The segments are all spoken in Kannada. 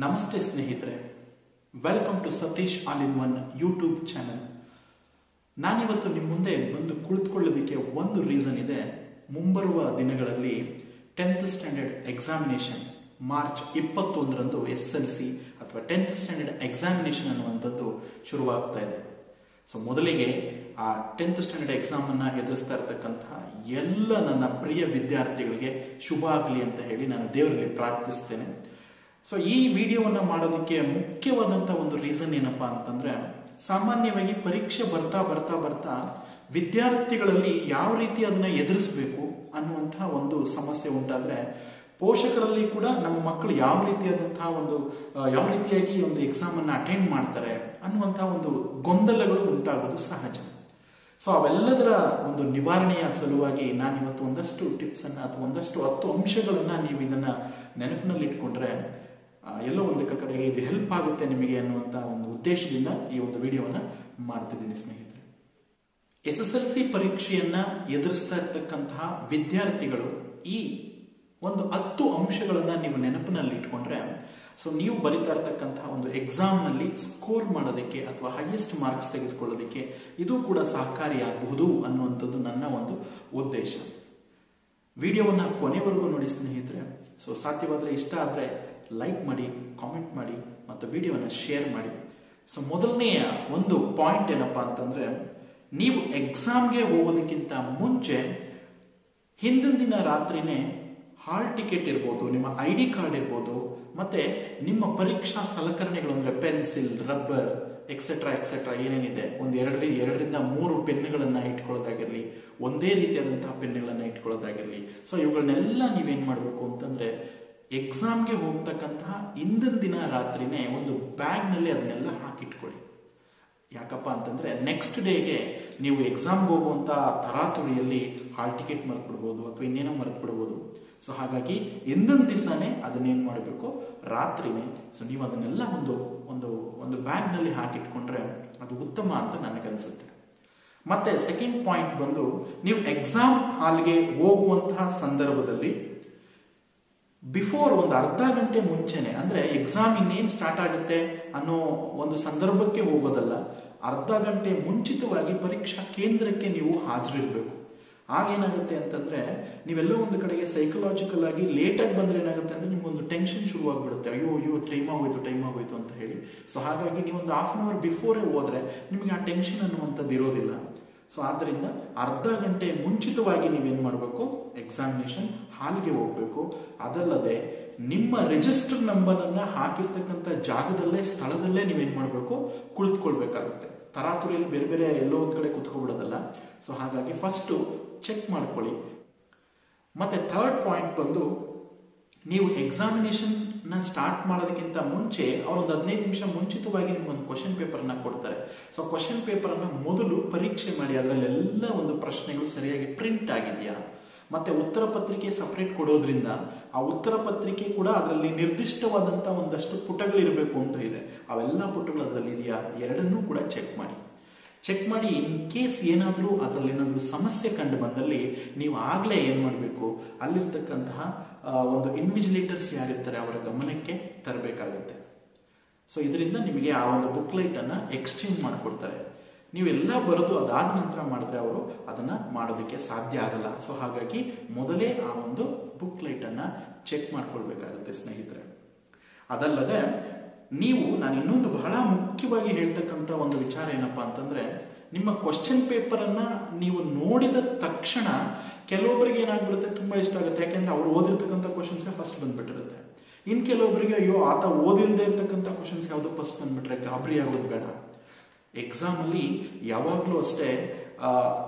ನಮಸ್ತೆ ಸ್ನೇಹಿತರೆ welcome to Satish all in one YouTube channel ನಾನಿವತ್ತು ನಿಮ್ಮ ಮುಂದೆ ಬಂದು ಕುಳಿತುಕೊಳ್ಳೋದಕ್ಕೆ ಒಂದು ರೀಸನ್ ಇದೆ. ಮುಂಬರುವ ದಿನಗಳಲ್ಲಿ ಟೆಂತ್ ಸ್ಟ್ಯಾಂಡರ್ಡ್ ಎಕ್ಸಾಮಿನೇಷನ್ ಮಾರ್ಚ್ ಇಪ್ಪತ್ತೊಂದರಂದು ಎಸ್ ಎಲ್ ಸಿ ಅಥವಾ ಟೆಂತ್ ಸ್ಟ್ಯಾಂಡರ್ಡ್ ಎಕ್ಸಾಮಿನೇಷನ್ ಅನ್ನುವಂಥದ್ದು ಶುರುವಾಗ್ತಾ ಇದೆ. ಸೊ ಮೊದಲಿಗೆ ಆ ಟೆಂತ್ ಸ್ಟ್ಯಾಂಡರ್ಡ್ ಎಕ್ಸಾಮ್ ಅನ್ನ ಎದುರಿಸ್ತಾ ಇರತಕ್ಕಂತಹ ಎಲ್ಲ ನನ್ನ ಪ್ರಿಯ ವಿದ್ಯಾರ್ಥಿಗಳಿಗೆ ಶುಭ ಆಗಲಿ ಅಂತ ಹೇಳಿ ನಾನು ದೇವರಲ್ಲಿ ಪ್ರಾರ್ಥಿಸ್ತೇನೆ. ಸೊ ಈ ವಿಡಿಯೋವನ್ನ ಮಾಡೋದಕ್ಕೆ ಮುಖ್ಯವಾದಂತ ಒಂದು ರೀಸನ್ ಏನಪ್ಪ ಅಂತಂದ್ರೆ, ಸಾಮಾನ್ಯವಾಗಿ ಪರೀಕ್ಷೆ ಬರ್ತಾ ಬರ್ತಾ ಬರ್ತಾ ವಿದ್ಯಾರ್ಥಿಗಳಲ್ಲಿ ಯಾವ ರೀತಿ ಅದನ್ನ ಎದುರಿಸಬೇಕು ಅನ್ನುವಂತಹ ಒಂದು ಸಮಸ್ಯೆ ಉಂಟಾದ್ರೆ, ಪೋಷಕರಲ್ಲಿ ಕೂಡ ನಮ್ಮ ಮಕ್ಕಳು ಯಾವ ರೀತಿಯಾದಂತಹ ಒಂದು ಯಾವ ರೀತಿಯಾಗಿ ಒಂದು ಎಕ್ಸಾಮ್ ಅನ್ನ ಅಟೆಂಡ್ ಮಾಡ್ತಾರೆ ಅನ್ನುವಂತಹ ಒಂದು ಗೊಂದಲಗಳು ಉಂಟಾಗೋದು ಸಹಜ. ಸೊ ಅವೆಲ್ಲದರ ಒಂದು ನಿವಾರಣೆಯ ಸಲುವಾಗಿ ನಾನು ಇವತ್ತು ಒಂದಷ್ಟು ಟಿಪ್ಸ್ ಅನ್ನ ಅಥವಾ ಒಂದಷ್ಟು ಹತ್ತು ಅಂಶಗಳನ್ನ ನೀವು ಇದನ್ನ ನೆನಪಿನಲ್ಲಿ ಇಟ್ಕೊಂಡ್ರೆ ಎಲ್ಲೋ ಒಂದು ಕಡೆಗೆ ಇದು ಹೆಲ್ಪ್ ಆಗುತ್ತೆ ನಿಮಗೆ ಅನ್ನುವಂತ ಒಂದು ಉದ್ದೇಶದಿಂದ ಈ ಒಂದು ವಿಡಿಯೋವನ್ನ ಮಾಡ್ತಿದ್ದೀನಿ ಸ್ನೇಹಿತರೆ. ಎಸ್ ಎಸ್ ಎಲ್ ಸಿ ಪರೀಕ್ಷೆಯನ್ನ ಎದುರಿಸ್ತಾ ಇರ್ತಕ್ಕಂತಹ ವಿದ್ಯಾರ್ಥಿಗಳು ಈ ಒಂದು ಹತ್ತು ಅಂಶಗಳನ್ನ ನೀವು ನೆನಪಿನಲ್ಲಿ ಇಟ್ಕೊಂಡ್ರೆ ಸೊ ನೀವು ಬರಿತಾ ಇರ್ತಕ್ಕಂತಹ ಒಂದು ಎಕ್ಸಾಮ್ನಲ್ಲಿ ಸ್ಕೋರ್ ಮಾಡೋದಕ್ಕೆ ಅಥವಾ ಹೈಯೆಸ್ಟ್ ಮಾರ್ಕ್ಸ್ ತೆಗೆದುಕೊಳ್ಳೋದಕ್ಕೆ ಇದು ಕೂಡ ಸಹಕಾರಿಯಾಗಬಹುದು ಅನ್ನುವಂಥದ್ದು ನನ್ನ ಒಂದು ಉದ್ದೇಶ. ವಿಡಿಯೋವನ್ನ ಕೊನೆವರೆಗೂ ನೋಡಿ ಸ್ನೇಹಿತರೆ ಸೊ ಸಾಧ್ಯವಾದರೆ ಇಷ್ಟ ಆದರೆ ಲೈಕ್ ಮಾಡಿ ಕಾಮೆಂಟ್ ಮಾಡಿ ಮತ್ತು ವಿಡಿಯೋನ ಶೇರ್ ಮಾಡಿ. ಸೊ ಮೊದಲನೆಯ ಒಂದು ಪಾಯಿಂಟ್ ಏನಪ್ಪ ಅಂತಂದ್ರೆ, ನೀವು ಎಕ್ಸಾಮ್ಗೆ ಹೋಗೋದಕ್ಕಿಂತ ಮುಂಚೆ ಹಿಂದಿನ ದಿನ ರಾತ್ರಿನೇ ಹಾಲ್ ಟಿಕೆಟ್ ಇರ್ಬೋದು, ನಿಮ್ಮ ಐ ಡಿ ಕಾರ್ಡ್ ಇರ್ಬೋದು, ಮತ್ತೆ ನಿಮ್ಮ ಪರೀಕ್ಷಾ ಸಲಕರಣೆಗಳು ಅಂದ್ರೆ ಪೆನ್ಸಿಲ್ ರಬ್ಬರ್ ಎಕ್ಸೆಟ್ರಾ ಎಕ್ಸೆಟ್ರಾ ಏನೇನಿದೆ, ಒಂದು ಎರಡರಿ, ಎರಡರಿಂದ ಮೂರು ಪೆನ್ನುಗಳನ್ನು ಇಟ್ಕೊಳ್ಳೋದಾಗಿರಲಿ, ಒಂದೇ ರೀತಿಯಾದಂತಹ ಪೆನ್ನುಗಳನ್ನು ಇಟ್ಕೊಳ್ಳೋದಾಗಿರಲಿ. ಸೊ ಇವುಗಳನ್ನೆಲ್ಲ ನೀವೇನು ಮಾಡಬೇಕು ಅಂತಂದ್ರೆ ಎಕ್ಸಾಮ್ಗೆ ಹೋಗ್ತಕ್ಕಂತಹ ಇಂದಿನ ದಿನ ರಾತ್ರಿನೇ ಒಂದು ಬ್ಯಾಗ್ನಲ್ಲಿ ಅದನ್ನೆಲ್ಲ ಹಾಕಿಟ್ಕೊಳ್ಳಿ. ಯಾಕಪ್ಪ ಅಂತಂದ್ರೆ ನೆಕ್ಸ್ಟ್ ಡೇಗೆ ನೀವು ಎಕ್ಸಾಮ್ಗೆ ಹೋಗುವಂಥ ತರಾತುರಿಯಲ್ಲಿ ಹಾಲ್ ಟಿಕೆಟ್ ಮರೆತು ಬಿಡ್ಬೋದು ಅಥವಾ ಇನ್ನೇನೋ ಮರೆತು ಬಿಡ್ಬೋದು ಸೊ ಹಾಗಾಗಿ ಹಿಂದಿನ ದಿವಸನೇ ಅದನ್ನೇನು ಮಾಡಬೇಕು? ರಾತ್ರಿನೇ ಸೊ ನೀವು ಅದನ್ನೆಲ್ಲ ಒಂದು ಒಂದು ಒಂದು ಬ್ಯಾಗ್ನಲ್ಲಿ ಹಾಕಿಟ್ಕೊಂಡ್ರೆ ಅದು ಉತ್ತಮ ಅಂತ ನನಗನ್ಸುತ್ತೆ. ಮತ್ತೆ ಸೆಕೆಂಡ್ ಪಾಯಿಂಟ್ ಬಂದು ನೀವು ಎಕ್ಸಾಮ್ ಹಾಲ್ಗೆ ಹೋಗುವಂತಹ ಸಂದರ್ಭದಲ್ಲಿ ಬಿಫೋರ್ ಒಂದು ಅರ್ಧ ಗಂಟೆ ಮುಂಚೆನೆ, ಅಂದ್ರೆ ಎಕ್ಸಾಮ್ ಇನ್ನೇನು ಸ್ಟಾರ್ಟ್ ಆಗುತ್ತೆ ಅನ್ನೋ ಒಂದು ಸಂದರ್ಭಕ್ಕೆ ಹೋಗೋದಲ್ಲ, ಅರ್ಧ ಗಂಟೆ ಮುಂಚಿತವಾಗಿ ಪರೀಕ್ಷಾ ಕೇಂದ್ರಕ್ಕೆ ನೀವು ಹಾಜರಿರ್ಬೇಕು. ಆಗೇನಾಗುತ್ತೆ ಅಂತಂದ್ರೆ, ನೀವೆಲ್ಲೋ ಒಂದು ಕಡೆಗೆ ಸೈಕಲಾಜಿಕಲ್ ಆಗಿ ಲೇಟ್ ಆಗಿ ಬಂದ್ರೆ ಏನಾಗುತ್ತೆ ಅಂದ್ರೆ ನಿಮ್ಗೊಂದು ಟೆನ್ಷನ್ ಶುರುವಾಗ್ಬಿಡುತ್ತೆ. ಅಯ್ಯೋ ಅಯ್ಯೋ ಟೈಮ್ ಆಗೋಯ್ತು ಟೈಮ್ ಆಗೋಯ್ತು ಅಂತ ಹೇಳಿ. ಸೊ ಹಾಗಾಗಿ ನೀವೊಂದು ಹಾಫ್ ಅನ್ ಅವರ್ ಬಿಫೋರೇ ಹೋದ್ರೆ ನಿಮಗೆ ಆ ಟೆನ್ಷನ್ ಅನ್ನುವಂಥದ್ದು ಇರೋದಿಲ್ಲ. ಸೊ ಆದ್ದರಿಂದ ಅರ್ಧ ಗಂಟೆ ಮುಂಚಿತವಾಗಿ ನೀವೇನು ಮಾಡಬೇಕು? ಎಕ್ಸಾಮಿನೇಷನ್ ಹಾಲ್ಗೆ ಹೋಗ್ಬೇಕು. ಅದಲ್ಲದೆ ನಿಮ್ಮ ರಿಜಿಸ್ಟರ್ ನಂಬರ್ ಅನ್ನ ಹಾಕಿರ್ತಕ್ಕಂಥ ಜಾಗದಲ್ಲೇ, ಸ್ಥಳದಲ್ಲೇ ನೀವೇನ್ ಮಾಡಬೇಕು? ಕುಳಿತುಕೊಳ್ಬೇಕಾಗುತ್ತೆ. ತರಾತುರಿಯಲ್ಲಿ ಬೇರೆ ಬೇರೆ ಎಲ್ಲೋ ಒಂದ್ ಕಡೆ ಕುತ್ಕೊಬಿಡೋದಲ್ಲ. ಸೊ ಹಾಗಾಗಿ ಫಸ್ಟ್ ಚೆಕ್ ಮಾಡ್ಕೊಳ್ಳಿ. ಮತ್ತೆ ಥರ್ಡ್ ಪಾಯಿಂಟ್ ಬಂದು ನೀವು ಎಕ್ಸಾಮಿನೇಷನ್ನ ಸ್ಟಾರ್ಟ್ ಮಾಡೋದಕ್ಕಿಂತ ಮುಂಚೆ ಅವರೊಂದು ಹದಿನೈದು ನಿಮಿಷ ಮುಂಚಿತವಾಗಿ ನಿಮ್ಗೊಂದು ಕ್ವಶನ್ ಪೇಪರ್ ಅನ್ನ ಕೊಡ್ತಾರೆ. ಸೊ ಕ್ವಶನ್ ಪೇಪರ್ ಅನ್ನ ಮೊದಲು ಪರೀಕ್ಷೆ ಮಾಡಿ ಅದರಲ್ಲೆಲ್ಲ ಒಂದು ಪ್ರಶ್ನೆಗಳು ಸರಿಯಾಗಿ ಪ್ರಿಂಟ್ ಆಗಿದೆಯಾ? ಮತ್ತೆ ಉತ್ತರ ಪತ್ರಿಕೆ ಸಪ್ರೇಟ್ ಕೊಡೋದ್ರಿಂದ ಆ ಉತ್ತರ ಪತ್ರಿಕೆ ಕೂಡ ಅದರಲ್ಲಿ ನಿರ್ದಿಷ್ಟವಾದಂತ ಒಂದಷ್ಟು ಪುಟಗಳಿರಬೇಕು ಅಂತ ಇದೆ. ಅವೆಲ್ಲ ಪುಟಗಳು ಅದರಲ್ಲಿ ಇದೆಯಾ? ಎರಡನ್ನೂ ಕೂಡ ಚೆಕ್ ಮಾಡಿ. ಚೆಕ್ ಮಾಡಿ ಇನ್ ಕೇಸ್ ಏನಾದರೂ ಅದರಲ್ಲಿ ಏನಾದರೂ ಸಮಸ್ಯೆ ಕಂಡು ಬಂದಲ್ಲಿ ನೀವು ಆಗಲೇ ಏನು ಮಾಡಬೇಕು? ಅಲ್ಲಿರ್ತಕ್ಕಂತಹ ಒಂದು ಇನ್ವಿಜಿಲೇಟರ್ಸ್ ಯಾರಿರ್ತಾರೆ ಅವರ ಗಮನಕ್ಕೆ ತರಬೇಕಾಗುತ್ತೆ. ಸೊ ಇದರಿಂದ ನಿಮಗೆ ಆ ಒಂದು ಬುಕ್ಲೈಟನ್ನು ಎಕ್ಸ್ಚೇಂಜ್ ಮಾಡಿಕೊಡ್ತಾರೆ. ನೀವೆಲ್ಲ ಬರೆದು ಅದಾದ ನಂತರ ಮಾಡಿದ್ರೆ ಅವರು ಅದನ್ನ ಮಾಡೋದಕ್ಕೆ ಸಾಧ್ಯ ಆಗಲ್ಲ. ಸೊ ಹಾಗಾಗಿ ಮೊದಲೇ ಆ ಒಂದು ಬುಕ್ಲೈಟ್ ಅನ್ನ ಚೆಕ್ ಮಾಡ್ಕೊಳ್ಬೇಕಾಗುತ್ತೆ ಸ್ನೇಹಿತರೆ. ಅದಲ್ಲದೆ ನೀವು ನಾನು ಇನ್ನೊಂದು ಬಹಳ ಮುಖ್ಯವಾಗಿ ಹೇಳ್ತಕ್ಕಂಥ ಒಂದು ವಿಚಾರ ಏನಪ್ಪಾ ಅಂತಂದ್ರೆ, ನಿಮ್ಮ ಕ್ವಶನ್ ಪೇಪರ್ ಅನ್ನ ನೀವು ನೋಡಿದ ತಕ್ಷಣ ಕೆಲವೊಬ್ಬರಿಗೆ ಏನಾಗ್ಬಿಡುತ್ತೆ? ತುಂಬಾ ಇಷ್ಟ ಆಗುತ್ತೆ. ಯಾಕೆಂದ್ರೆ ಅವ್ರು ಓದಿರ್ತಕ್ಕಂಥ ಕ್ವಶನ್ಸ್ ಫಸ್ಟ್ ಬಂದ್ಬಿಟ್ಟಿರುತ್ತೆ. ಇನ್ ಕೆಲವೊಬ್ಬರಿಗೆ ಅಯ್ಯೋ, ಆತ ಓದಿಲ್ಲದೆ ಇರ್ತಕ್ಕಂಥ ಕ್ವಶನ್ಸ್ ಯಾವ್ದು ಫಸ್ಟ್ ಬಂದ್ಬಿಟ್ರೆ, ಗಾಬರಿ ಆಗೋದು ಬೇಡ. ಎಕ್ಸಾಮ್ ಅಲ್ಲಿ ಯಾವಾಗ್ಲೂ ಅಷ್ಟೇ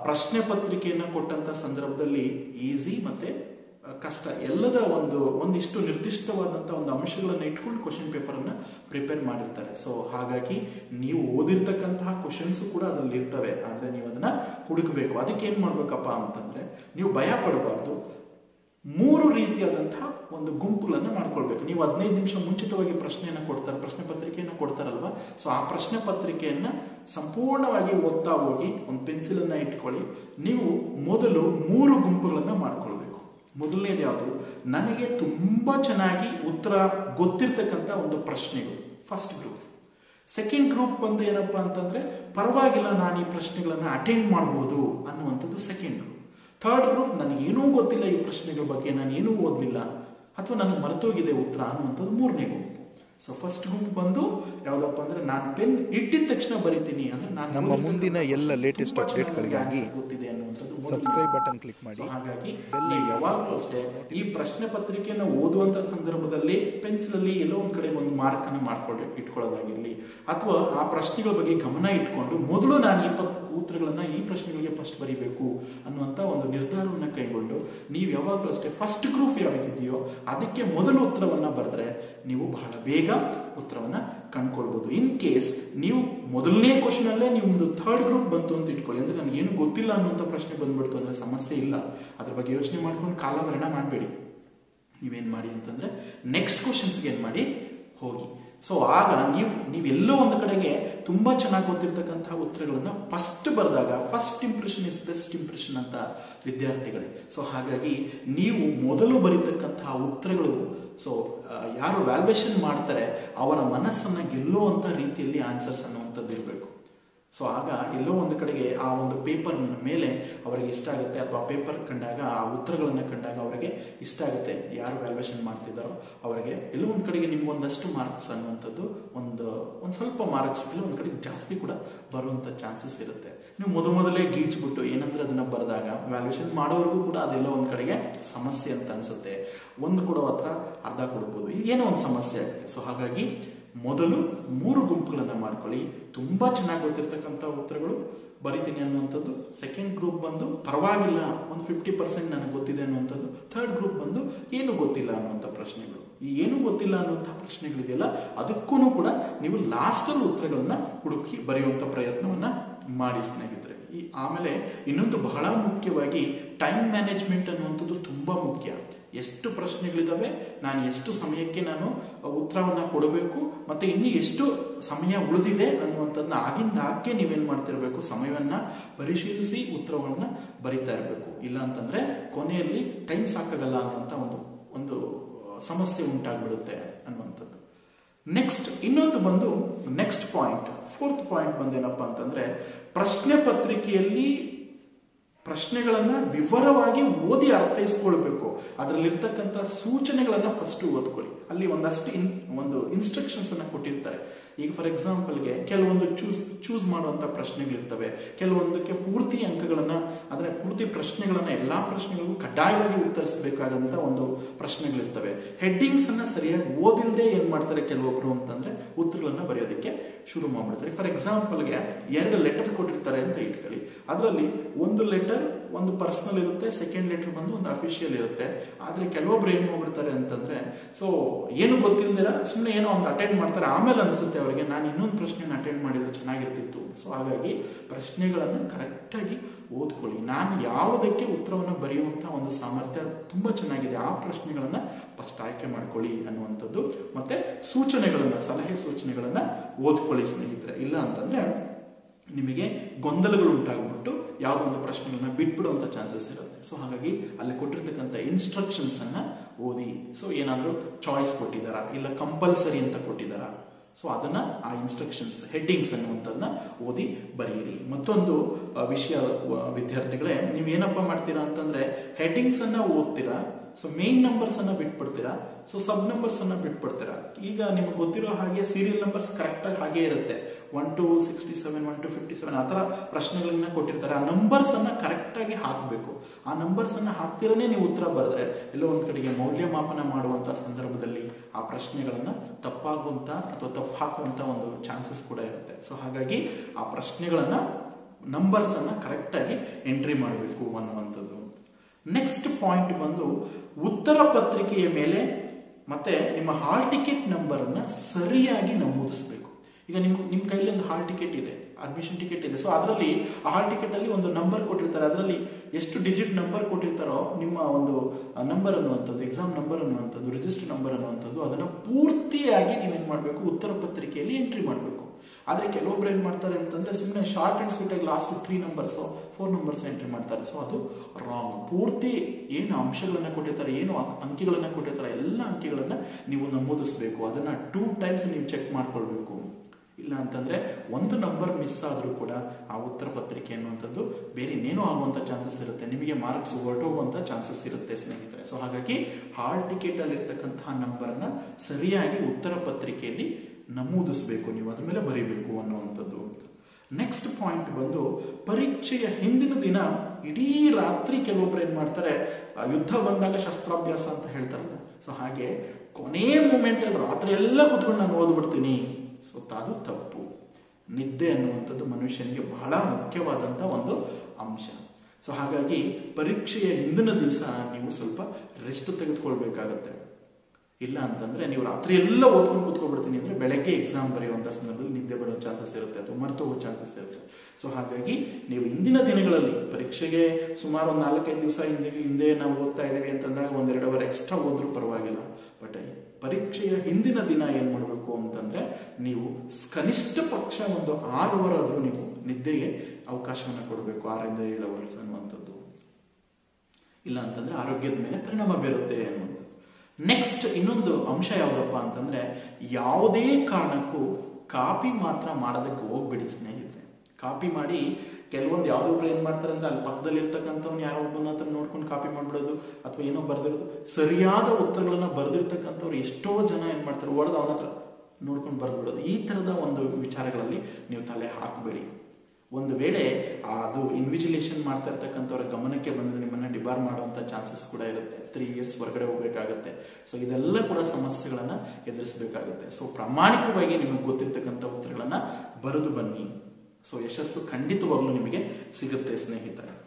ಪ್ರಶ್ನೆ ಪತ್ರಿಕೆಯನ್ನು ಕೊಟ್ಟಂತ ಸಂದರ್ಭದಲ್ಲಿ ಈಸಿ ಮತ್ತೆ ಕಷ್ಟ ಎಲ್ಲದರ ಒಂದು, ಒಂದಿಷ್ಟು ನಿರ್ದಿಷ್ಟವಾದಂತ ಒಂದು ಅಂಶಗಳನ್ನ ಇಟ್ಕೊಂಡು ಕ್ವಶನ್ ಪೇಪರ್ ಅನ್ನ ಪ್ರಿಪೇರ್ ಮಾಡಿರ್ತಾರೆ. ಸೊ ಹಾಗಾಗಿ ನೀವು ಓದಿರ್ತಕ್ಕಂತಹ ಕ್ವಶನ್ಸ್ ಕೂಡ ಅದರಲ್ಲಿ ಇರ್ತವೆ ಆದ್ರೆ ನೀವು ಅದನ್ನ ಹುಡುಕಬೇಕು. ಅದಕ್ಕೆ ಏನ್ ಮಾಡ್ಬೇಕಪ್ಪ ಅಂತಂದ್ರೆ, ನೀವು ಭಯ ಪಡಬಾರ್ದು. ಮೂರು ರೀತಿಯಾದಂತಹ ಒಂದು ಗುಂಪುಗಳನ್ನು ಮಾಡ್ಕೊಳ್ಬೇಕು. ನೀವು ಹದಿನೈದು ನಿಮಿಷ ಮುಂಚಿತವಾಗಿ ಪ್ರಶ್ನೆಯನ್ನು ಕೊಡ್ತಾರೆ, ಪ್ರಶ್ನೆ ಪತ್ರಿಕೆಯನ್ನು ಕೊಡ್ತಾರಲ್ವಾ? ಸೊ ಆ ಪ್ರಶ್ನೆ ಪತ್ರಿಕೆಯನ್ನ ಸಂಪೂರ್ಣವಾಗಿ ಓದ್ತಾ ಹೋಗಿ ಒಂದು ಪೆನ್ಸಿಲ್ ಅನ್ನ ಇಟ್ಕೊಳ್ಳಿ. ನೀವು ಮೊದಲು ಮೂರು ಗುಂಪುಗಳನ್ನು ಮಾಡ್ಕೊಳ್ಬೇಕು. ಮೊದಲನೇದು ಯಾವುದು? ನನಗೆ ತುಂಬಾ ಚೆನ್ನಾಗಿ ಉತ್ತರ ಗೊತ್ತಿರ್ತಕ್ಕಂಥ ಒಂದು ಪ್ರಶ್ನೆಗಳು. ಫಸ್ಟ್ ಗ್ರೂಪ್ ಸೆಕೆಂಡ್ ಗ್ರೂಪ್ ಬಂದು ಏನಪ್ಪಾ ಅಂತಂದ್ರೆ, ಪರವಾಗಿಲ್ಲ ನಾನು ಈ ಪ್ರಶ್ನೆಗಳನ್ನ ಅಟೆಂಡ್ ಮಾಡಬಹುದು ಅನ್ನುವಂಥದ್ದು ಸೆಕೆಂಡ್ ಗ್ರೂಪ್ ಥರ್ಡ್ ಗ್ರೂಪ್ ನನಗೇನೂ ಗೊತ್ತಿಲ್ಲ ಈ ಪ್ರಶ್ನೆಗಳ ಬಗ್ಗೆ ನಾನು ಏನೂ ಓದಲಿಲ್ಲ. ಅಥವಾ ನನಗೆ ಮರೆತೋಗಿದೆ ಉತ್ತರ ಅನ್ನುವಂಥದ್ದು ಮೂರನೇ ಗುಂಪು ಸೊ ಫಸ್ಟ್ ಗುಂಪು ಬಂದು ಯಾವುದಪ್ಪ ಅಂದ್ರೆ ನಾನು ಪೆನ್ ಇಟ್ಟಿದ ತಕ್ಷಣ ಬರಿತೀನಿ ಅಂದ್ರೆ ನಾನು ನಮ್ಮ ಮುಂದಿನ ಎಲ್ಲ ಲೇಟೆಸ್ಟ್ ಅಪ್ಡೇಟ್ ತುಂಬಾ ಚೆನ್ನಾಗಿ updateಗಳಿಗಾಗಿ answer ಗೊತ್ತಿದೆ ಅನ್ನುವಂಥದ್ದು ಸಬ್ಸ್ಕ್ರೈಬ್ ಬಟನ್ ಕ್ಲಿಕ್ ಮಾಡಿ. ಹಾಗಾಗಿ ನೀವು ಯಾವಾಗಲೂ ಅಷ್ಟೇ ಈ ಪ್ರಶ್ನೆ ಪತ್ರಿಕೆಯನ್ನು ಓದುವಂತ ಸಂದರ್ಭದಲ್ಲಿ ಪೆನ್ಸಿಲ್ ಅಲ್ಲಿ ಎಲ್ಲೋ ಒಂದ್ ಕಡೆ ಒಂದು ಮಾರ್ಕ್ ಅನ್ನು ಮಾಡ್ಕೊಳ್ಳಿ ಇಟ್ಕೊಳ್ಳೋದಾಗಿರ್ಲಿ. ಅಥವಾ ಆ ಪ್ರಶ್ನೆಗಳ ಬಗ್ಗೆ ಗಮನ ಇಟ್ಕೊಂಡು ಮೊದಲು ನಾನು ಇಪ್ಪತ್ತು ಉತ್ತರಗಳನ್ನ ಈ ಪ್ರಶ್ನೆಗಳಿಗೆ ಫಸ್ಟ್ ಬರಿಬೇಕು ಅನ್ನುವಂತ ಒಂದು ನಿರ್ಧಾರವನ್ನ ಕೈಗೊಂಡು ನೀವು ಯಾವಾಗಲೂ ಅಷ್ಟೇ ಫಸ್ಟ್ ಗ್ರೂಪ್ ಯಾವ್ದಿದೆಯೋ ಅದಕ್ಕೆ ಮೊದಲು ಉತ್ತರವನ್ನ ಬರೆದ್ರೆ ನೀವು ಬಹಳ ಬೇಗ ಉತ್ತರವನ್ನ ಕಂಡ್ಕೊಳ್ಬಹುದು ಇನ್ ಕೇಸ್ ನೀವು ಮೊದಲನೇ ಕ್ವಶನ್ ಅಲ್ಲೇ ನಿಮ್ದು ಥರ್ಡ್ ಗ್ರೂಪ್ ಬಂತು ಅಂತ ಇಟ್ಕೊಳ್ಳಿ. ಅಂದ್ರೆ ನನಗೆ ಏನು ಗೊತ್ತಿಲ್ಲ ಅನ್ನುವಂಥ ಪ್ರಶ್ನೆ ಬಂದ್ಬಿಡ್ತು ಅಂದ್ರೆ ಸಮಸ್ಯೆ ಇಲ್ಲ. ಅದ್ರ ಬಗ್ಗೆ ಯೋಚನೆ ಮಾಡ್ಕೊಂಡು ಕಾಲವರಣ ಮಾಡಬೇಡಿ. ನೀವೇನ್ ಮಾಡಿ ಅಂತಂದ್ರೆ ನೆಕ್ಸ್ಟ್ ಕ್ವಶನ್ಸ್ಗೆ ಏನ್ ಮಾಡಿ? ಹೋಗಿ. ಸೊ ಆಗ ನೀವು, ನೀವೆಲ್ಲೋ ಒಂದು ಕಡೆಗೆ ತುಂಬಾ ಚೆನ್ನಾಗಿ ಗೊತ್ತಿರ್ತಕ್ಕಂತಹ ಉತ್ತರಗಳನ್ನ ಫಸ್ಟ್ ಬರೆದಾಗ first impression is best impression ಅಂತ ವಿದ್ಯಾರ್ಥಿಗಳೇ. ಸೊ ಹಾಗಾಗಿ ನೀವು ಮೊದಲು ಬರೀತಕ್ಕಂತಹ ಉತ್ತರಗಳು ಸೊ ಯಾರು ವ್ಯಾಲ್ಯೂಯೇಷನ್ ಮಾಡ್ತಾರೆ, ಅವರ ಮನಸ್ಸನ್ನ ಗೆಲ್ಲುವಂತ ರೀತಿಯಲ್ಲಿ ಆನ್ಸರ್ಸ್ ಅನ್ನುವಂಥದ್ದು ಇರಬೇಕು. ಸೊ ಆಗ ಎಲ್ಲೋ ಒಂದು ಕಡೆಗೆ ಆ ಒಂದು ಪೇಪರ್ ಮೇಲೆ ಅವರಿಗೆ ಇಷ್ಟ ಆಗುತ್ತೆ ಅಥವಾ ಪೇಪರ್ ಕಂಡಾಗ, ಆ ಉತ್ತರಗಳನ್ನು ಕಂಡಾಗ ಅವರಿಗೆ ಇಷ್ಟ ಆಗುತ್ತೆ ಯಾರು ವ್ಯಾಲ್ಯೂಯೇಷನ್ ಮಾಡ್ತಿದ್ದಾರೋ ಅವರಿಗೆ. ಎಲ್ಲೋ ಒಂದು ಕಡೆಗೆ ನಿಮ್ಗೆ ಒಂದಷ್ಟು ಮಾರ್ಕ್ಸ್ ಅನ್ನುವಂಥದ್ದು ಒಂದು ಒಂದು ಸ್ವಲ್ಪ ಮಾರ್ಕ್ಸ್ ಇಲ್ಲ ಒಂದು ಕಡೆಗೆ ಜಾಸ್ತಿ ಕೂಡ ಬರುವಂಥ ಚಾನ್ಸಸ್ ಇರುತ್ತೆ. ನೀವು ಮೊದ ಮೊದಲೇ ಗೀಚ್ಬಿಟ್ಟು ಏನಂದ್ರೆ ಅದನ್ನ ಬರೆದಾಗ ವ್ಯಾಲ್ಯೂಯೇಷನ್ ಮಾಡೋವರೆಗೂ ಕೂಡ ಅದೆಲ್ಲೋ ಒಂದು ಕಡೆಗೆ ಸಮಸ್ಯೆ ಅಂತ ಅನ್ಸುತ್ತೆ. ಒಂದು ಕೊಡೋ ಹತ್ರ ಅರ್ಧ ಕೊಡ್ಬೋದು. ಏನೋ ಒಂದು ಸಮಸ್ಯೆ ಆಗುತ್ತೆ. ಸೊ ಹಾಗಾಗಿ ಮೊದಲು ಮೂರು ಗುಂಪುಗಳನ್ನು ಮಾಡ್ಕೊಳ್ಳಿ. ತುಂಬ ಚೆನ್ನಾಗಿ ಗೊತ್ತಿರ್ತಕ್ಕಂಥ ಉತ್ತರಗಳು ಬರಿತೀನಿ ಅನ್ನುವಂಥದ್ದು. ಸೆಕೆಂಡ್ ಗ್ರೂಪ್ ಬಂದು ಪರವಾಗಿಲ್ಲ, ಒಂದು ಫಿಫ್ಟಿ ಪರ್ಸೆಂಟ್ ನನಗೆ ಗೊತ್ತಿದೆ ಅನ್ನುವಂಥದ್ದು. ಥರ್ಡ್ ಗ್ರೂಪ್ ಬಂದು ಏನು ಗೊತ್ತಿಲ್ಲ ಅನ್ನುವಂಥ ಪ್ರಶ್ನೆಗಳು. ಈ ಏನು ಗೊತ್ತಿಲ್ಲ ಅನ್ನುವಂಥ ಪ್ರಶ್ನೆಗಳಿದೆಯಲ್ಲ ಅದಕ್ಕೂ ಕೂಡ ನೀವು ಲಾಸ್ಟಲ್ಲಿ ಉತ್ತರಗಳನ್ನ ಹುಡುಕಿ ಬರೆಯುವಂಥ ಪ್ರಯತ್ನವನ್ನ ಮಾಡಿ ಸ್ನೇಹಿತರೆ. ಈ ಆಮೇಲೆ ಇನ್ನೊಂದು ಬಹಳ ಮುಖ್ಯವಾಗಿ ಟೈಮ್ ಮ್ಯಾನೇಜ್ಮೆಂಟ್ ಅನ್ನುವಂಥದ್ದು ತುಂಬ ಮುಖ್ಯ. ಎಷ್ಟು ಪ್ರಶ್ನೆಗಳಿದ್ದಾವೆ ನಾನು ಎಷ್ಟು ಸಮಯಕ್ಕೆ ನಾನು ಉತ್ತರವನ್ನು ಕೊಡಬೇಕು, ಮತ್ತೆ ಇನ್ನು ಎಷ್ಟು ಸಮಯ ಉಳಿದಿದೆ ಅನ್ನುವಂಥದ್ದನ್ನ ಆಗಿಂದ ಹಾಗೆ ನೀವೇನ್ ಮಾಡ್ತಿರಬೇಕು, ಸಮಯವನ್ನ ಪರಿಶೀಲಿಸಿ ಉತ್ತರವನ್ನು ಬರಿತಾ ಇರಬೇಕು. ಇಲ್ಲ ಅಂತಂದ್ರೆ ಕೊನೆಯಲ್ಲಿ ಟೈಮ್ ಸಾಕಾಗಲ್ಲ ಅನ್ನುವಂಥ ಒಂದು ಒಂದು ಸಮಸ್ಯೆ ಉಂಟಾಗ್ಬಿಡುತ್ತೆ ಅನ್ನುವಂಥದ್ದು. ನೆಕ್ಸ್ಟ್ ಇನ್ನೊಂದು ಬಂದು ನೆಕ್ಸ್ಟ್ ಪಾಯಿಂಟ್ ಫೋರ್ತ್ ಪಾಯಿಂಟ್ ಬಂದೇನಪ್ಪ ಅಂತಂದ್ರೆ ಪ್ರಶ್ನೆ ಪತ್ರಿಕೆಯಲ್ಲಿ ಪ್ರಶ್ನೆಗಳನ್ನ ವಿವರವಾಗಿ ಓದಿ ಅರ್ಥೈಸ್ಕೊಳ್ಬೇಕು. ಅದರಲ್ಲಿರ್ತಕ್ಕಂಥ ಸೂಚನೆಗಳನ್ನ ಫಸ್ಟ್ ಓದ್ಕೊಳ್ಳಿ. ಅಲ್ಲಿ ಒಂದಷ್ಟು ಇನ್, ಒಂದು ಇನ್ಸ್ಟ್ರಕ್ಷನ್ಸ್ ಅನ್ನ ಕೊಟ್ಟಿರ್ತಾರೆ. ಈಗ ಫಾರ್ ಎಕ್ಸಾಂಪಲ್ಗೆ ಕೆಲವೊಂದು ಚೂಸ್ ಚೂಸ್ ಮಾಡುವಂಥ ಪ್ರಶ್ನೆಗಳಿರ್ತವೆ. ಕೆಲವೊಂದಕ್ಕೆ ಪೂರ್ತಿ ಅಂಕಗಳನ್ನು, ಅಂದರೆ ಪೂರ್ತಿ ಪ್ರಶ್ನೆಗಳನ್ನು ಎಲ್ಲ ಪ್ರಶ್ನೆಗಳಿಗೂ ಕಡ್ಡಾಯವಾಗಿ ಉತ್ತರಿಸಬೇಕಾದಂಥ ಒಂದು ಪ್ರಶ್ನೆಗಳಿರ್ತವೆ. ಹೆಡ್ಡಿಂಗ್ಸನ್ನು ಸರಿಯಾಗಿ ಓದಿಲ್ಲದೆ ಏನು ಮಾಡ್ತಾರೆ ಕೆಲವೊಬ್ಬರು ಅಂತಂದ್ರೆ ಉತ್ತರಗಳನ್ನು ಬರೆಯೋದಕ್ಕೆ ಶುರು ಮಾಡ್ಬಿಡ್ತಾರೆ. ಫಾರ್ ಎಕ್ಸಾಂಪಲ್ಗೆ ಎರಡು ಲೆಟರ್ ಕೊಟ್ಟಿರ್ತಾರೆ ಅಂತ ಇಟ್ಕೊಳ್ಳಿ. ಅದರಲ್ಲಿ ಒಂದು ಲೆಟರ್ ಒಂದು ಪರ್ಸನಲ್ ಇರುತ್ತೆ ಸೆಕೆಂಡ್ ಲೆಟರ್ ಬಂದು ಒಂದು ಅಫಿಷಿಯಲ್ ಇರುತ್ತೆ. ಆದ್ರೆ ಕೆಲವೊಬ್ರು ಏನು ಹೋಗ್ಬಿಡ್ತಾರೆ ಅಂತಂದ್ರೆ ಸೊ ಏನು ಗೊತ್ತಿಲ್ದಿರ ಸುಮ್ಮನೆ ಏನೋ ಒಂದು ಅಟೆಂಡ್ ಮಾಡ್ತಾರೆ. ಆಮೇಲೆ ಅನ್ಸುತ್ತೆ ಅವರಿಗೆ, ನಾನು ಇನ್ನೊಂದು ಪ್ರಶ್ನೆನ ಅಟೆಂಡ್ ಮಾಡಿದ್ರೆ ಚೆನ್ನಾಗಿರ್ತಿತ್ತು. ಸೊ ಹಾಗಾಗಿ ಪ್ರಶ್ನೆಗಳನ್ನು ಕರೆಕ್ಟಾಗಿ ಓದ್ಕೊಳ್ಳಿ. ನಾನು ಯಾವುದಕ್ಕೆ ಉತ್ತರವನ್ನು ಬರೆಯುವಂತ ಒಂದು ಸಾಮರ್ಥ್ಯ ತುಂಬಾ ಚೆನ್ನಾಗಿದೆ, ಆ ಪ್ರಶ್ನೆಗಳನ್ನು ಫಸ್ಟ್ ಆಯ್ಕೆ ಮಾಡ್ಕೊಳ್ಳಿ ಅನ್ನುವಂಥದ್ದು. ಮತ್ತೆ ಸೂಚನೆಗಳನ್ನು, ಸಲಹೆ ಸೂಚನೆಗಳನ್ನು ಓದ್ಕೊಳ್ಳಿ ಸ್ನೇಹಿತರೆ. ಇಲ್ಲ ಅಂತಂದ್ರೆ ನಿಮಗೆ ಗೊಂದಲಗಳು ಉಂಟಾಗ್ಬಿಟ್ಟು ಯಾವುದೋ ಒಂದು ಪ್ರಶ್ನೆಗಳನ್ನ ಬಿಟ್ಬಿಡುವಂತ ಚಾನ್ಸಸ್ ಇರುತ್ತೆ. ಸೊ ಹಾಗಾಗಿ ಅಲ್ಲಿ ಕೊಟ್ಟಿರ್ತಕ್ಕಂಥ ಇನ್ಸ್ಟ್ರಕ್ಷನ್ಸ್ ಅನ್ನ ಓದಿ. ಸೊ ಏನಾದ್ರೂ ಚಾಯ್ಸ್ ಕೊಟ್ಟಿದ್ದಾರಾ? ಇಲ್ಲ ಕಂಪಲ್ಸರಿ ಅಂತ ಕೊಟ್ಟಿದ್ದಾರಾ? ಸೊ ಅದನ್ನ ಆ ಇನ್ಸ್ಟ್ರಕ್ಷನ್ಸ್ ಹೆಡ್ಡಿಂಗ್ಸ್ ಅನ್ನುವಂಥದ್ದನ್ನ ಓದಿ ಬರೆಯಿರಿ ಮತ್ತೊಂದು ವಿಷಯ ವಿದ್ಯಾರ್ಥಿಗಳೇ, ನೀವು ಏನಪ್ಪ ಮಾಡ್ತೀರಾ ಅಂತಂದ್ರೆ ಹೆಡ್ಡಿಂಗ್ಸ್ ಅನ್ನ ಓದ್ತೀರಾ? ಸೊ ಮೇನ್ ನಂಬರ್ಸ್ ಅನ್ನ ಬಿಟ್ಬಿಡ್ತೀರಾ? ಸೊ ಸಬ್ ನಂಬರ್ಸ್ ಅನ್ನ ಬಿಟ್ಬಿಡ್ತೀರಾ? ಈಗ ನಿಮ್ಗೆ ಗೊತ್ತಿರೋ ಹಾಗೆ ಸೀರಿಯಲ್ ನಂಬರ್ಸ್ ಕರೆಕ್ಟ್ ಆಗಿ ಹಾಗೆ ಇರುತ್ತೆ. One two sixty seven one two fifty seven ಆ ಥರ ಪ್ರಶ್ನೆಗಳನ್ನ ಕೊಟ್ಟಿರ್ತಾರೆ. ಆ ನಂಬರ್ಸ್ ಅನ್ನ ಕರೆಕ್ಟ್ ಆಗಿ ಹಾಕಬೇಕು. ಆ ನಂಬರ್ಸ್ ಅನ್ನ ಹಾಕ್ತಿರನೇ ನೀವು ಉತ್ತರ ಬರೆದ್ರೆ, ಎಲ್ಲೋ ಒಂದ್ ಕಡೆಗೆ ಮೌಲ್ಯಮಾಪನ ಮಾಡುವಂತ ಸಂದರ್ಭದಲ್ಲಿ ಆ ಪ್ರಶ್ನೆಗಳನ್ನ ತಪ್ಪಾಗುವಂತ ಅಥವಾ ತಪ್ಪು ಹಾಕುವಂತ ಒಂದು ಚಾನ್ಸಸ್ ಕೂಡ ಇರುತ್ತೆ. ಸೊ ಹಾಗಾಗಿ ಆ ಪ್ರಶ್ನೆಗಳನ್ನ ನಂಬರ್ಸ್ ಅನ್ನ ಕರೆಕ್ಟ್ ಆಗಿ ಎಂಟ್ರಿ ಮಾಡಬೇಕು ಅನ್ನುವಂಥದ್ದು. ನೆಕ್ಸ್ಟ್ ಪಾಯಿಂಟ್ ಬಂದು ಉತ್ತರ ಪತ್ರಿಕೆಯ ಮೇಲೆ ಮತ್ತೆ ನಿಮ್ಮ ಹಾಲ್ ಟಿಕೆಟ್ ನಂಬರ್ ಅನ್ನ ಸರಿಯಾಗಿ ನಮೂದಿಸಬೇಕು. ಈಗ ನಿಮ್ ನಿಮ್ ಕೈಲಿ ಒಂದು ಹಾಲ್ ಟಿಕೆಟ್ ಇದೆ ಅಡ್ಮಿಷನ್ ಟಿಕೆಟ್ ಇದೆ. ಸೊ ಅದರಲ್ಲಿ ಆ ಹಾಲ್ ಟಿಕೆಟ್ ಅಲ್ಲಿ ಒಂದು ನಂಬರ್ ಕೊಟ್ಟಿರ್ತಾರೆ. ಅದರಲ್ಲಿ ಎಷ್ಟು ಡಿಜಿಟ್ ನಂಬರ್ ಕೊಟ್ಟಿರ್ತಾರೋ ನಿಮ್ಮ ಒಂದು ನಂಬರ್ ಅನ್ನುವಂಥದ್ದು ಎಕ್ಸಾಮ್ ನಂಬರ್ ಅನ್ನುವಂಥದ್ದು ರಿಜಿಸ್ಟರ್ ನಂಬರ್ ಅನ್ನುವಂಥದ್ದು, ಅದನ್ನು ಪೂರ್ತಿಯಾಗಿ ನೀವೇನು ಮಾಡಬೇಕು? ಉತ್ತರ ಪತ್ರಿಕೆಯಲ್ಲಿ ಎಂಟ್ರಿ ಮಾಡಬೇಕು. ಆದರೆ ಕೆಲವೊಬ್ರು ಏನು ಮಾಡ್ತಾರೆ ಅಂತಂದ್ರೆ ಸುಮ್ಮನೆ ಶಾರ್ಟ್ ಅಂಡ್ ಸ್ವೀಟ್ ಆಗಿ last three numbers four numbers entry ಮಾಡ್ತಾರೆ. ಸೊ ಅದು ರಾಂಗ್ ಪೂರ್ತಿ ಏನು ಅಂಶಗಳನ್ನ ಕೊಟ್ಟಿರ್ತಾರೆ, ಏನು ಅಂಕ್- ಅಂಕಿಗಳನ್ನ ಕೊಟ್ಟಿರ್ತಾರೆ, ಎಲ್ಲ ಅಂಕಿಗಳನ್ನ ನೀವು ನಮೂದಿಸಬೇಕು. ಅದನ್ನ ಟೂ ಟೈಮ್ಸ್ ನೀವು ಚೆಕ್ ಮಾಡ್ಕೊಳ್ಬೇಕು. ಇಲ್ಲ ಅಂತಂದ್ರೆ ಒಂದು ನಂಬರ್ ಮಿಸ್ ಆದ್ರೂ ಕೂಡ ಆ ಉತ್ತರ ಪತ್ರಿಕೆ ಅನ್ನುವಂಥದ್ದು ಬೇರೆ ಇನ್ನೇನೋ ಆಗುವಂತ ಚಾನ್ಸಸ್ ಇರುತ್ತೆ. ನಿಮಗೆ ಮಾರ್ಕ್ಸ್ ಹೊರಟೋಗುವಂತ ಚಾನ್ಸಸ್ ಇರುತ್ತೆ, ಸ್ನೇಹಿತರೆ. ಸೊ ಹಾಗಾಗಿ ಹಾಲ್ ಟಿಕೆಟ್ ಅಲ್ಲಿ ಇರ್ತಕ್ಕಂತಹ ನಂಬರ್ ಅನ್ನ ಸರಿಯಾಗಿ ಉತ್ತರ ಪತ್ರಿಕೆಯಲ್ಲಿ ನಮೂದಿಸಬೇಕು. ನೀವು ಅದ್ರ ಮೇಲೆ ಬರೀಬೇಕು ಅನ್ನುವಂಥದ್ದು. ನೆಕ್ಸ್ಟ್ ಪಾಯಿಂಟ್ ಬಂದು ಪರೀಕ್ಷೆಯ ಹಿಂದಿನ ದಿನ ಇಡೀ ರಾತ್ರಿ ಕೆಲವೊಬ್ರು ಏನ್ ಮಾಡ್ತಾರೆ ಯುದ್ಧ ಬಂದಾಗ ಶಸ್ತ್ರಾಭ್ಯಾಸ ಅಂತ ಹೇಳ್ತಾರಲ್ಲ. ಸೊ ಹಾಗೆ ಕೊನೆ ಮೂಮೆಂಟ್ ಅಲ್ಲಿ ರಾತ್ರಿ ಎಲ್ಲ ಕುತ್ಕೊಂಡು ನಾನು ಓದ್ಬಿಡ್ತೀನಿ. ಸೊ ಅದು ತಪ್ಪು. ನಿದ್ದೆ ಅನ್ನುವಂಥದ್ದು ಮನುಷ್ಯನಿಗೆ ಬಹಳ ಮುಖ್ಯವಾದಂಥ ಒಂದು ಅಂಶ. ಸೊ ಹಾಗಾಗಿ ಪರೀಕ್ಷೆಯ ಹಿಂದಿನ ದಿವಸ ನೀವು ಸ್ವಲ್ಪ ರೆಸ್ಟ್ ತೆಗೆದುಕೊಳ್ಬೇಕಾಗತ್ತೆ. ಇಲ್ಲ ಅಂತಂದ್ರೆ ನೀವು ರಾತ್ರಿ ಎಲ್ಲ ಓದ್ಕೊಂಡು ಕೂತ್ಕೊಂಡ್ಬಿಡ್ತೀನಿ ಅಂದ್ರೆ ಬೆಳಗ್ಗೆ ಎಕ್ಸಾಮ್ ಬರೆಯುವಂತ ಸಂದರ್ಭದಲ್ಲಿ ನಿದ್ದೆ ಬರೋ ಚಾನ್ಸಸ್ ಇರುತ್ತೆ ಅಥವಾ ಮರೆತು ಹೋಗೋ ಚಾನ್ಸಸ್ ಇರುತ್ತೆ. ಸೊ ಹಾಗಾಗಿ ನೀವು ಇಂದಿನ ದಿನಗಳಲ್ಲಿ ಪರೀಕ್ಷೆಗೆ ಸುಮಾರು ಒಂದು ನಾಲ್ಕೈದು ದಿವಸ ಹಿಂದೆ ಹಿಂದೆ ನಾವು ಓದ್ತಾ ಇದ್ದೀವಿ ಅಂತಂದಾಗ ಒಂದೆರಡು ಅವರ್ ಎಕ್ಸ್ಟ್ರಾ ಓದ್ರೂ ಪರವಾಗಿಲ್ಲ. ಬಟ್ ಪರೀಕ್ಷೆಯ ಹಿಂದಿನ ದಿನ ಏನ್ ಮಾಡಬೇಕು ಅಂತಂದ್ರೆ ನೀವು ಕನಿಷ್ಠ ಪಕ್ಷ ಒಂದು ಆರು ಅವರ್ ಆದ್ರೂ ನೀವು ನಿದ್ದೆಗೆ ಅವಕಾಶವನ್ನ ಕೊಡಬೇಕು, ಆರರಿಂದ ಏಳು ಅವರ್ಸ್ ಅನ್ನುವಂಥದ್ದು. ಇಲ್ಲ ಅಂತಂದ್ರೆ ಆರೋಗ್ಯದ ಮೇಲೆ ಪರಿಣಾಮ ಬೀರುತ್ತೆ ಅನ್ನುವಂಥದ್ದು. ನೆಕ್ಸ್ಟ್ ಇನ್ನೊಂದು ಅಂಶ ಯಾವುದಪ್ಪ ಅಂತಂದ್ರೆ ಯಾವುದೇ ಕಾರಣಕ್ಕೂ ಕಾಪಿ ಮಾತ್ರ ಮಾಡೋದಕ್ಕೆ ಹೋಗ್ಬಿಡಿ ಸ್ನೇಹಿತರೆ. ಕಾಪಿ ಮಾಡಿ ಕೆಲವೊಂದು ಯಾವ್ದೊಬ್ರು ಏನ್ ಮಾಡ್ತಾರೆ ಅಂದ್ರೆ ಅಲ್ಲಿ ಪಕ್ಕದಲ್ಲಿ ಇರ್ತಕ್ಕಂಥವ್ನು ಯಾರೋ ಒಬ್ಬನ ಹತ್ರ ನೋಡ್ಕೊಂಡು ಕಾಪಿ ಮಾಡ್ಬಿಡೋದು ಅಥವಾ ಏನೋ ಬರ್ದಿರೋದು. ಸರಿಯಾದ ಉತ್ತರಗಳನ್ನ ಬರ್ದಿರ್ತಕ್ಕಂಥವ್ರು ಎಷ್ಟೋ ಜನ ಏನ್ ಮಾಡ್ತಾರೆ ಹೊಡೆದು ಅವನ ಹತ್ರ. ನೋಡ್ಕೊಂಡು ಬರ್ದ್ಬಿಡೋದು. ಈ ತರದ ಒಂದು ವಿಚಾರಗಳಲ್ಲಿ ನೀವು ತಲೆ ಹಾಕಬೇಡಿ. ಒಂದು ವೇಳೆ ಅದು ಇನ್ವಿಜಿಲೇಷನ್ ಮಾಡ್ತಾ ಇರ್ತಕ್ಕಂಥವ್ರ ಗಮನಕ್ಕೆ ಬಂದ್ರೆ ನಿಮ್ಮನ್ನ ಡಿಬಾರ್ ಮಾಡುವಂತ ಚಾನ್ಸಸ್ ಕೂಡ ಇರುತ್ತೆ. ತ್ರೀ ಇಯರ್ಸ್ ಹೊರಗಡೆ ಹೋಗಬೇಕಾಗುತ್ತೆ. ಸೊ ಇದೆಲ್ಲ ಕೂಡ ಸಮಸ್ಯೆಗಳನ್ನ ಎದುರಿಸಬೇಕಾಗುತ್ತೆ. ಸೊ ಪ್ರಾಮಾಣಿಕವಾಗಿ ನಿಮಗೆ ಗೊತ್ತಿರ್ತಕ್ಕಂಥ ಉತ್ತರಗಳನ್ನ ಬರೆದು ಬನ್ನಿ. ಸೊ ಯಶಸ್ಸು ಖಂಡಿತವಾಗ್ಲೂ ನಿಮಗೆ ಸಿಗುತ್ತೆ, ಸ್ನೇಹಿತರೆ.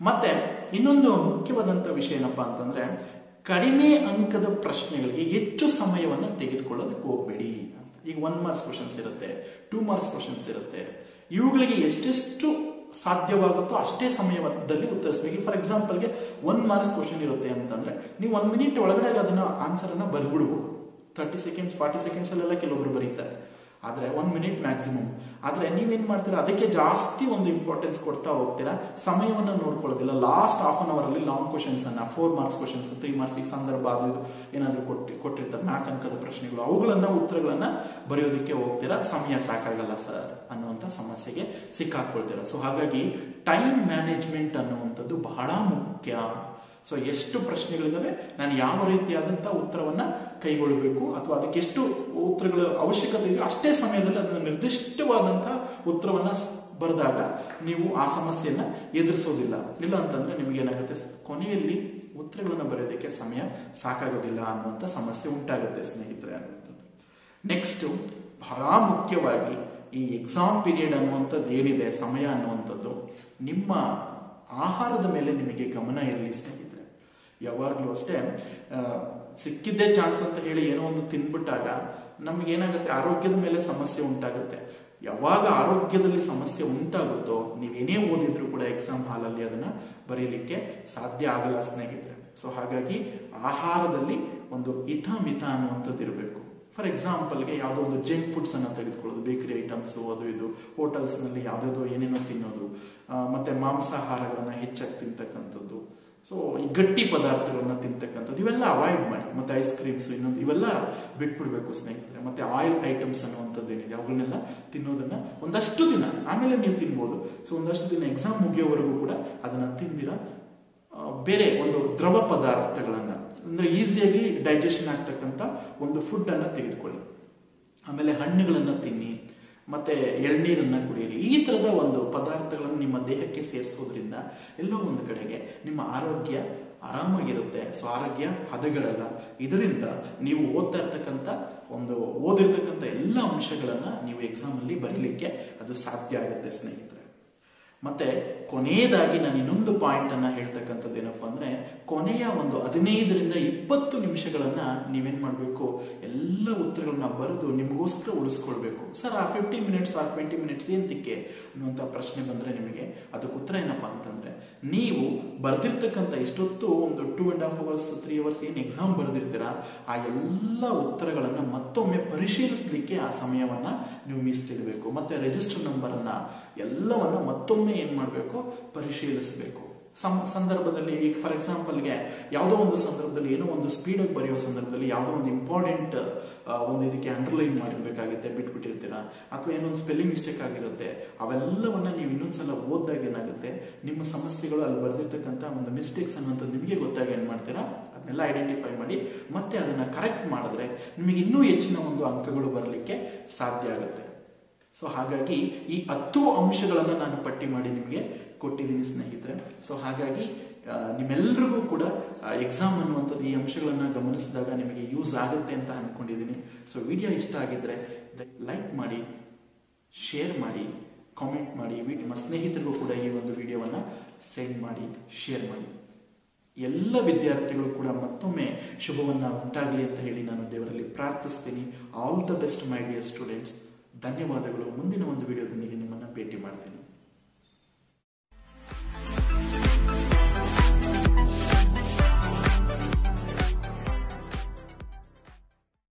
ಮತ್ತೆ, ಇನ್ನೊಂದು ಮುಖ್ಯವಾದಂತ ವಿಷಯ ಏನಪ್ಪಾ ಅಂತಂದ್ರೆ, ಕಡಿಮೆ ಅಂಕದ ಪ್ರಶ್ನೆಗಳಿಗೆ ಹೆಚ್ಚು ಸಮಯವನ್ನು ತೆಗೆದುಕೊಳ್ಳೋದಕ್ಕೆ ಹೋಗಬೇಡಿ. ಈಗ ಒನ್ ಮಾರ್ಕ್ಸ್ ಕ್ವಶನ್ಸ್ ಇರುತ್ತೆ ಟೂ ಮಾರ್ಕ್ಸ್ ಕ್ವಶನ್ಸ್ ಇರುತ್ತೆ. ಇವುಗಳಿಗೆ ಎಷ್ಟೆಷ್ಟು ಸಾಧ್ಯವಾಗುತ್ತೋ ಅಷ್ಟೇ ಸಮಯದಲ್ಲಿ ಉತ್ತರಿಸಬೇಕು. ಫಾರ್ ಎಕ್ಸಾಂಪಲ್ಗೆ ಒನ್ ಮಾರ್ಕ್ಸ್ ಕ್ವಶನ್ ಇರುತ್ತೆ ಅಂತಂದ್ರೆ, ನೀವು ಒನ್ ಮಿನಿಟ್ ಒಳಗಡೆ ಅದನ್ನ ಆನ್ಸರ್ ಅನ್ನ ಬರ್ಬಿಡ್ಬೋದು ತರ್ಟಿ ಸೆಕೆಂಡ್ಸ್ ಫಾರ್ಟಿ ಸೆಕೆಂಡ್ಸ್ ಅಲ್ಲೆಲ್ಲ ಕೆಲವೊಬ್ರು ಬರೀತಾರೆ. ಆದ್ರೆ ಒನ್ ಮಿನಿಟ್ ಮ್ಯಾಕ್ಸಿಮಮ್ ಆದರೆ ನೀವೇನು ಮಾಡ್ತೀರಾ? ಅದಕ್ಕೆ ಜಾಸ್ತಿ ಒಂದು ಇಂಪಾರ್ಟೆನ್ಸ್ ಕೊಡ್ತಾ ಹೋಗ್ತೀರಾ? ಸಮಯವನ್ನು ನೋಡ್ಕೊಳ್ಳೋದಿಲ್ಲ. ಲಾಸ್ಟ್ ಹಾಫ್ ಅನ್ ಅವರಲ್ಲಿ ಲಾಂಗ್ ಕ್ವಶನ್ಸ್ ಅನ್ನ four marks questions three marks ಈ ಸಂದರ್ಭ ಅದು ಏನಾದರೂ ಏನಾದ್ರು ಕೊಟ್ಟಿ, ಕೊಟ್ಟಿರ್ತಾರೆ. ನಾಲ್ಕು ಅಂಕದ ಪ್ರಶ್ನೆಗಳು. ಅವುಗಳನ್ನ, ಉತ್ತರಗಳನ್ನ ಬರೆಯೋದಕ್ಕೆ ಹೋಗ್ತೀರಾ? ಸಮಯ ಸಾಕಾಗಲ್ಲ ಸರ್ ಅನ್ನುವಂಥ ಸಮಸ್ಯೆಗೆ ಸಿಕ್ಕಾಕೊಳ್ತೀರಾ ಸೊ ಹಾಗಾಗಿ ಟೈಮ್ ಮ್ಯಾನೇಜ್ಮೆಂಟ್ ಅನ್ನುವಂಥದ್ದು ಬಹಳ ಮುಖ್ಯ. ಸೊ ಎಷ್ಟು ಪ್ರಶ್ನೆಗಳಿದ್ದಾವೆ ನಾನು ಯಾವ ರೀತಿಯಾದಂಥ ಉತ್ತರವನ್ನು ಕೈಗೊಳ್ಳಬೇಕು ಅಥವಾ ಅದಕ್ಕೆ ಎಷ್ಟು ಉತ್ತರಗಳ ಅವಶ್ಯಕತೆ ಇದೆ, ಅಷ್ಟೇ ಸಮಯದಲ್ಲಿ ಅದನ್ನು ನಿರ್ದಿಷ್ಟವಾದಂಥ ಉತ್ತರವನ್ನು ಬರೆದಾಗ ನೀವು ಆ ಸಮಸ್ಯೆಯನ್ನು ಎದುರಿಸೋದಿಲ್ಲ. ಇಲ್ಲ ಅಂತಂದ್ರೆ ನಿಮಗೆ ಏನಾಗುತ್ತೆ ಕೊನೆಯಲ್ಲಿ ಉತ್ತರಗಳನ್ನು ಬರೆಯೋದಕ್ಕೆ ಸಮಯ ಸಾಕಾಗೋದಿಲ್ಲ ಅನ್ನುವಂಥ ಸಮಸ್ಯೆ ಉಂಟಾಗುತ್ತೆ, ಸ್ನೇಹಿತರೆ ಅನ್ನುವಂಥದ್ದು. ನೆಕ್ಸ್ಟ್ ಬಹಳ ಮುಖ್ಯವಾಗಿ ಈ ಎಕ್ಸಾಮ್ ಪೀರಿಯಡ್ ಅನ್ನುವಂಥದ್ದು ಏನಿದೆ, ಸಮಯ ಅನ್ನುವಂಥದ್ದು, ನಿಮ್ಮ ಆಹಾರದ ಮೇಲೆ ನಿಮಗೆ ಗಮನ ಇರಲಿ, ಸ್ನೇಹಿತರೆ. ಯಾವಾಗಲೂ ಅಷ್ಟೇ ಸಿಕ್ಕಿದ್ದೇ ಚಾನ್ಸ್ ಅಂತ ಹೇಳಿ ಏನೋ ಒಂದು ತಿನ್ಬಿಟ್ಟಾಗ ನಮ್ಗೆ ಏನಾಗುತ್ತೆ ಆರೋಗ್ಯದ ಮೇಲೆ ಸಮಸ್ಯೆ ಉಂಟಾಗುತ್ತೆ. ಯಾವಾಗ ಆರೋಗ್ಯದಲ್ಲಿ ಸಮಸ್ಯೆ ಉಂಟಾಗುತ್ತೋ, ನೀವೇನೇ ಓದಿದ್ರು ಕೂಡ ಎಕ್ಸಾಮ್ ಹಾಲಲ್ಲಿ ಅದನ್ನ ಬರೀಲಿಕ್ಕೆ ಸಾಧ್ಯ ಆಗಲ್ಲ ಸ್ನೇಹಿತರೆ. ಸೊ ಹಾಗಾಗಿ ಆಹಾರದಲ್ಲಿ ಒಂದು ಹಿತ ಮಿತ ಅನ್ನುವಂಥದ್ದು ಇರಬೇಕು. ಫಾರ್ ಎಕ್ಸಾಂಪಲ್ಗೆ ಯಾವುದೋ ಒಂದು ಜಂಕ್ ಫುಡ್ಸ್ ಅನ್ನ ತೆಗೆದುಕೊಳ್ಳೋದು ಬೇಕರಿ ಐಟಮ್ಸ್ ಅದು ಇದು ಹೋಟೆಲ್ಸ್ನಲ್ಲಿ ನಲ್ಲಿ ಯಾವ್ದಾದ್ರು ಏನೇನೋ ತಿನ್ನೋದು ಮತ್ತೆ ಮಾಂಸಾಹಾರಗಳನ್ನ ಹೆಚ್ಚಾಗಿ ತಿಂತಕ್ಕಂಥದ್ದು ಸೊ ಈ ಗಟ್ಟಿ ಪದಾರ್ಥಗಳನ್ನ ತಿಂತಕ್ಕಂಥದ್ದು, ಇವೆಲ್ಲ ಅವಾಯ್ಡ್ ಮಾಡಿ. ಮತ್ತೆ ಐಸ್ ಕ್ರೀಮ್ಸ್ ಇನ್ನೊಂದು, ಇವೆಲ್ಲ ಬಿಟ್ಬಿಡ್ಬೇಕು ಸ್ನೇಹಿತರೆ. ಮತ್ತೆ ಆಯಿಲ್ ಐಟಮ್ಸ್ ಅನ್ನುವಂಥದ್ದು ಏನಿದೆ, ಅವುಗಳನ್ನೆಲ್ಲ ತಿನ್ನೋದನ್ನ ಒಂದಷ್ಟು ದಿನ, ಆಮೇಲೆ ನೀವು ತಿನ್ಬೋದು. ಸೊ ಒಂದಷ್ಟು ದಿನ ಎಕ್ಸಾಮ್ ಮುಗಿಯೋವರೆಗೂ ಕೂಡ ಅದನ್ನ ತಿಂದಿರ ಬೇರೆ ಒಂದು ದ್ರವ ಪದಾರ್ಥಗಳನ್ನ, ಅಂದ್ರೆ ಈಸಿಯಾಗಿ ಡೈಜೆಷನ್ ಆಗ್ತಕ್ಕಂಥ ಒಂದು ಫುಡ್ ಅನ್ನ ತೆಗೆದುಕೊಳ್ಳಿ. ಆಮೇಲೆ ಹಣ್ಣುಗಳನ್ನ ತಿನ್ನಿ. ಮತ್ತೆ ಎಳ್ನೀರನ್ನು ಕುಡಿಯಿರಿ. ಈ ಥರದ ಒಂದು ಪದಾರ್ಥಗಳನ್ನು ನಿಮ್ಮ ದೇಹಕ್ಕೆ ಸೇರಿಸೋದ್ರಿಂದ ಎಲ್ಲೋ ಒಂದು ಕಡೆಗೆ ನಿಮ್ಮ ಆರೋಗ್ಯ ಆರಾಮಾಗಿರುತ್ತೆ. ಸೊ ಆರೋಗ್ಯ ಹದಗಳಲ್ಲ ಇದರಿಂದ ನೀವು ಓದ್ತಾ ಇರ್ತಕ್ಕಂಥ ಒಂದು ಓದಿರ್ತಕ್ಕಂಥ ಎಲ್ಲ ಅಂಶಗಳನ್ನು ನೀವು ಎಕ್ಸಾಮಲ್ಲಿ ಬರೀಲಿಕ್ಕೆ ಅದು ಸಾಧ್ಯ ಆಗುತ್ತೆ ಸ್ನೇಹಿತರೆ. ಮತ್ತೆ ಕೊನೆಯದಾಗಿ ನಾನು ಇನ್ನೊಂದು ಪಾಯಿಂಟ್ ಅನ್ನ ಹೇಳ್ತಕ್ಕಂಥದ್ದು ಏನಪ್ಪ ಅಂದ್ರೆ, ಕೊನೆಯ ಒಂದು ಹದಿನೈದರಿಂದ ಇಪ್ಪತ್ತು ನಿಮಿಷಗಳನ್ನ ನೀವೇನ್ ಮಾಡಬೇಕು? ಎಲ್ಲ ಉತ್ತರಗಳನ್ನ ಬರೆದು ನಿಮಗೋಸ್ಕರ ಉಳಿಸ್ಕೊಳ್ಬೇಕು. ಸರ್, ಆ ಫಿಫ್ಟೀನ್ ಮಿನಿಟ್ಸ್ ಆ ಟ್ವೆಂಟಿ ಮಿನಿಟ್ಸ್ ಏಂತಕ್ಕೆ ಅನ್ನುವಂಥ ಪ್ರಶ್ನೆ ಬಂದ್ರೆ ನಿಮಗೆ ಅದಕ್ಕೆ ಉತ್ತರ ಏನಪ್ಪಾ ಅಂತಂದ್ರೆ, ನೀವು ಬರೆದಿರ್ತಕ್ಕಂಥ ಇಷ್ಟೊತ್ತು ಒಂದು two and half hours three hours ಏನು ಎಕ್ಸಾಮ್ ಬರೆದಿರ್ತೀರಾ, ಆ ಎಲ್ಲ ಉತ್ತರಗಳನ್ನ ಮತ್ತೊಮ್ಮೆ ಪರಿಶೀಲಿಸಲಿಕ್ಕೆ ಆ ಸಮಯವನ್ನ ನೀವು ಮೀಸಲಿಡಬೇಕು ಮತ್ತೆ ರಿಜಿಸ್ಟರ್ ನಂಬರ್ ಅನ್ನ ಎಲ್ಲವನ್ನ ಮತ್ತೊಮ್ಮೆ ಏನ್ ಮಾಡಬೇಕು? ಪರಿಶೀಲಿಸಬೇಕು. ಸಂದರ್ಭದಲ್ಲಿ ಈಗ ಫಾರ್ ಎಕ್ಸಾಂಪಲ್ಗೆ ಯಾವುದೋ ಒಂದು ಸಂದರ್ಭದಲ್ಲಿ ಏನೋ ಒಂದು ಸ್ಪೀಡಾಗಿ ಬರೆಯೋ ಸಂದರ್ಭದಲ್ಲಿ ಯಾವುದೋ ಒಂದು ಇಂಪಾರ್ಟೆಂಟ್ ಒಂದು ಇದಕ್ಕೆ ಅಂಡರ್ಲೈನ್ ಮಾಡಿರ್ಬೇಕಾಗುತ್ತೆ, ಬಿಟ್ಬಿಟ್ಟಿರ್ತೀರಾ? ಅಥವಾ ಏನೋ ಒಂದು ಸ್ಪೆಲ್ಲಿಂಗ್ ಮಿಸ್ಟೇಕ್ ಆಗಿರುತ್ತೆ. ಅವೆಲ್ಲವನ್ನ ನೀವು ಇನ್ನೊಂದ್ಸಲ ಓದಿದಾಗ ಏನಾಗುತ್ತೆ? ನಿಮ್ಮ ಸಮಸ್ಯೆಗಳು ಅಲ್ಲಿ ಬರೆದಿರ್ತಕ್ಕಂಥ ಒಂದು ಮಿಸ್ಟೇಕ್ಸ್ ಅನ್ನೋದು ನಿಮಗೆ ಗೊತ್ತಾಗ ಏನ್ ಮಾಡ್ತೀರಾ? ಅದನ್ನೆಲ್ಲ ಐಡೆಂಟಿಫೈ ಮಾಡಿ, ಮತ್ತೆ ಅದನ್ನ ಕರೆಕ್ಟ್ ಮಾಡಿದ್ರೆ ನಿಮಗೆ ಇನ್ನೂ ಹೆಚ್ಚಿನ ಒಂದು ಅಂಕಗಳು ಬರಲಿಕ್ಕೆ ಸಾಧ್ಯ ಆಗುತ್ತೆ. ಸೊ ಹಾಗಾಗಿ ಈ ಹತ್ತು ಅಂಶಗಳನ್ನು ನಾನು ಪಟ್ಟಿ ಮಾಡಿ ನಿಮಗೆ ಕೊಟ್ಟಿದ್ದೀನಿ ಸ್ನೇಹಿತರೆ. ಸೊ ಹಾಗಾಗಿ ನಿಮ್ಮೆಲ್ಲರಿಗೂ ಕೂಡ ಎಕ್ಸಾಮ್ ಅನ್ನುವಂಥದ್ದು ಈ ಅಂಶಗಳನ್ನು ಗಮನಿಸಿದಾಗ ನಿಮಗೆ ಯೂಸ್ ಆಗುತ್ತೆ ಅಂತ ಅಂದ್ಕೊಂಡಿದ್ದೀನಿ ಸೊ ವಿಡಿಯೋ ಇಷ್ಟ ಆಗಿದ್ರೆ ಲೈಕ್ ಮಾಡಿ ಶೇರ್ ಮಾಡಿ ಕಾಮೆಂಟ್ ಮಾಡಿ ನಿಮ್ಮ ಸ್ನೇಹಿತರಿಗೂ ಕೂಡ ಈ ಒಂದು ವಿಡಿಯೋವನ್ನು ಸೆಂಡ್ ಮಾಡಿ ಶೇರ್ ಮಾಡಿ. ಎಲ್ಲ ವಿದ್ಯಾರ್ಥಿಗಳು ಕೂಡ ಮತ್ತೊಮ್ಮೆ ಶುಭವನ್ನು ಉಂಟಾಗಲಿ ಅಂತ ಹೇಳಿ ನಾನು ದೇವರಲ್ಲಿ ಪ್ರಾರ್ಥಿಸ್ತೀನಿ. All the best my dear students ಧನ್ಯವಾದಗಳು. ಮುಂದಿನ ಒಂದು ವಿಡಿಯೋದೊಂದಿಗೆ ನಿಮ್ಮನ್ನು ಭೇಟಿ ಮಾಡ್ತೀನಿ.